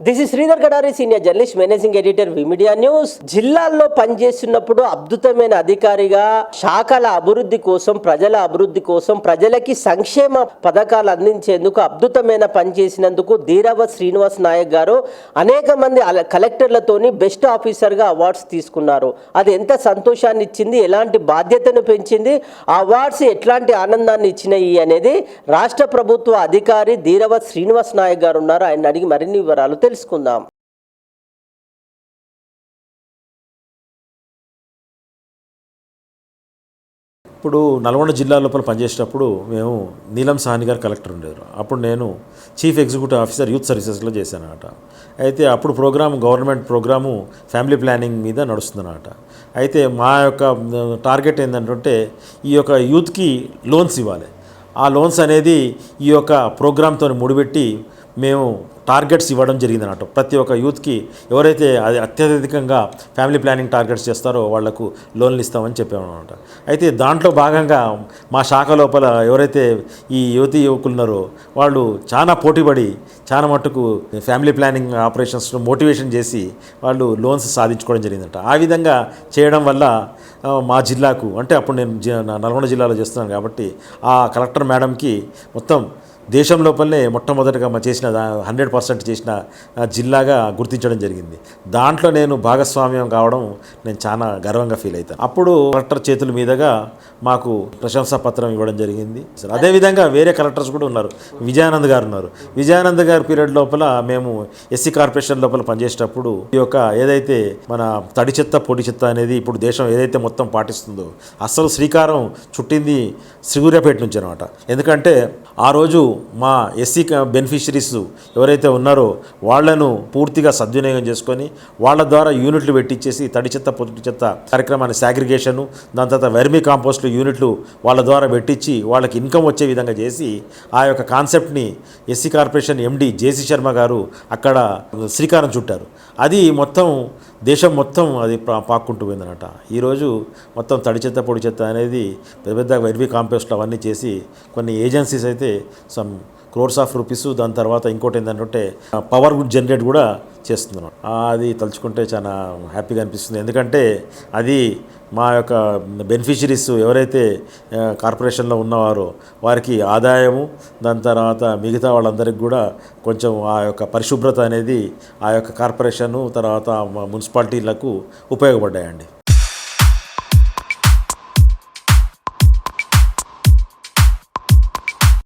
This is Sridhar Gadari senior journalist managing editor media news జిల్లాల్లో పనిచేస్తున్నప్పుడు అద్భుతమైన అధికారిగా శాఖల అభివృద్ధి కోసం ప్రజల అభివృద్ధి కోసం ప్రజలకి సంక్షేమ పథకాలు అందించేందుకు అద్భుతమైన పని చేసినందుకు ధీరవ శ్రీనివాస్ నాయక్ గారు అనేక మంది అల- కలెక్టర్లతోని బెస్ట్ ఆఫీసర్గా అవార్డ్స్ తీసుకున్నారు. అది ఎంత సంతోషాన్ని ఇచ్చింది ఎలాంటి బాధ్యతను పెంచింది అవార్డ్స్ ఎట్లాంటి ఆనందాన్ని ఇచ్చినాయి అనేది రాష్ట్ర ప్రభుత్వ అధికారి ధీరవ శ్రీనివాస్ నాయక్ గారు ఉన్నారు. ఆయన అడిగి మరిన్ని వివరాలు తెలుసుకుందాం. ఇప్పుడు నల్గొండ జిల్లా లోపల పనిచేసేటప్పుడు మేము నీలం సాహని గారు కలెక్టర్ ఉండేవారు. అప్పుడు నేను చీఫ్ ఎగ్జిక్యూటివ్ ఆఫీసర్ యూత్ సర్వీసెస్లో చేశాను అయితే అప్పుడు program government program family planning మీద నడుస్తుందన్నమాట. అయితే మా యొక్క టార్గెట్ ఏంటంటే ఈ యొక్క యూత్కి లోన్స్ ఇవ్వాలి. ఆ లోన్స్ అనేది ఈ యొక్క ప్రోగ్రామ్తో ముడిపెట్టి మేము టార్గెట్స్ ఇవ్వడం జరిగింది అన్నట్టు ప్రతి ఒక్క యూత్కి ఎవరైతే అది అత్యధికంగా ఫ్యామిలీ ప్లానింగ్ టార్గెట్స్ చేస్తారో వాళ్ళకు లోన్లు ఇస్తామని చెప్పామన్నమాట. అయితే దాంట్లో భాగంగా మా శాఖ లోపల ఎవరైతే ఈ యువతి యువకులున్నారో వాళ్ళు చాలా పోటీపడి చాలా మట్టుకు ఫ్యామిలీ ప్లానింగ్ ఆపరేషన్స్ను మోటివేషన్ చేసి వాళ్ళు లోన్స్ సాధించుకోవడం జరిగిందట. ఆ విధంగా చేయడం వల్ల మా జిల్లాకు అంటే అప్పుడు నేను నల్గొండ జిల్లాలో చేస్తున్నాను కాబట్టి ఆ కలెక్టర్ మేడంకి మొత్తం దేశం లోపలనే మొట్టమొదటిగా మా చేసిన హండ్రెడ్ పర్సెంట్ చేసిన జిల్లాగా గుర్తించడం జరిగింది. దాంట్లో నేను భాగస్వామ్యం కావడం నేను చాలా గర్వంగా ఫీల్ అవుతాను. అప్పుడు కలెక్టర్ చేతుల మీదుగా మాకు ప్రశంసా పత్రం ఇవ్వడం జరిగింది. అసలు అదేవిధంగా వేరే కలెక్టర్స్ కూడా ఉన్నారు. విజయానంద్ గారు ఉన్నారు. విజయానంద్ గారి పీరియడ్ లోపల మేము ఎస్సీ కార్పొరేషన్ లోపల పనిచేసేటప్పుడు ఈ యొక్క ఏదైతే మన తడి చెత్త పొడి చెత్త అనేది ఇప్పుడు దేశం ఏదైతే మొత్తం పాటిస్తుందో అసలు శ్రీకారం చుట్టింది శ్రీగుర్యాపేట నుంచి అనమాట ఎందుకంటే ఆ రోజు మా ఎస్సీ బెనిఫిషరీస్ ఎవరైతే ఉన్నారో వాళ్ళను పూర్తిగా సద్వినియోగం చేసుకొని వాళ్ళ ద్వారా యూనిట్లు పెట్టించేసి తడి చెత్త పొట్టి చెత్త కార్యక్రమాన్ని సాగ్రిగేషను దాని తర్వాత వెర్మీ కాంపోస్ట్లు యూనిట్లు వాళ్ళ ద్వారా పెట్టించి వాళ్ళకి ఇన్కమ్ వచ్చే విధంగా చేసి ఆ యొక్క కాన్సెప్ట్ని SC corporation MD J C Sharma garu అక్కడ శ్రీకారం చుట్టారు. అది మొత్తం దేశం మొత్తం అది పా- పాక్కుంటూ పోయిందనమాట ఈరోజు మొత్తం తడి చెత్త పొడి చెత్త అనేది పెద్ద పెద్ద వెర్వి కాంపోస్ట్లు అవన్నీ చేసి కొన్ని ఏజెన్సీస్ అయితే సమ్ క్రోర్స్ ఆఫ్ రూపీస్ దాని తర్వాత ఇంకోటి ఏంటంటే పవర్ జనరేట్ కూడా చేస్తున్నాం అది తలుచుకుంటే చాలా హ్యాపీగా అనిపిస్తుంది. ఎందుకంటే అది మా యొక్క బెనిఫిషరీస్ ఎవరైతే కార్పొరేషన్లో ఉన్నవారో వారికి ఆదాయము దాని తర్వాత మిగతా వాళ్ళందరికీ కూడా కొంచెం ఆ యొక్క పరిశుభ్రత అనేది ఆ యొక్క కార్పొరేషను తర్వాత మున్సిపాలిటీలకు ఉపయోగపడ్డాయండి.